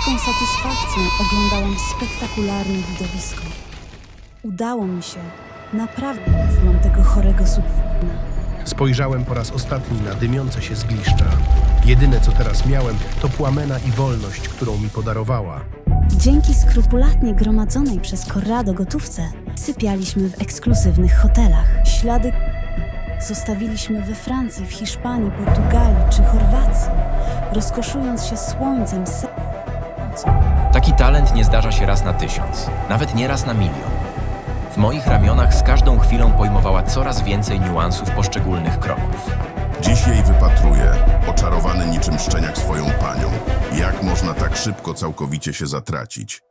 satysfakcją oglądałam spektakularne widowisko. Udało mi się naprawdę ją tego chorego sukkina. Spojrzałem po raz ostatni na dymiące się zgliszcza. Jedyne co teraz miałem, to płamena i wolność, którą mi podarowała. Dzięki skrupulatnie gromadzonej przez Corrado gotówce sypialiśmy w ekskluzywnych hotelach. Ślady zostawiliśmy we Francji, w Hiszpanii, Portugalii czy Chorwacji, rozkoszując się słońcem, se- Taki talent nie zdarza się raz na tysiąc, nawet nie raz na milion. W moich ramionach z każdą chwilą pojmowała coraz więcej niuansów poszczególnych kroków. Dziś jej wypatruję, oczarowany niczym szczeniak swoją panią. Jak można tak szybko całkowicie się zatracić?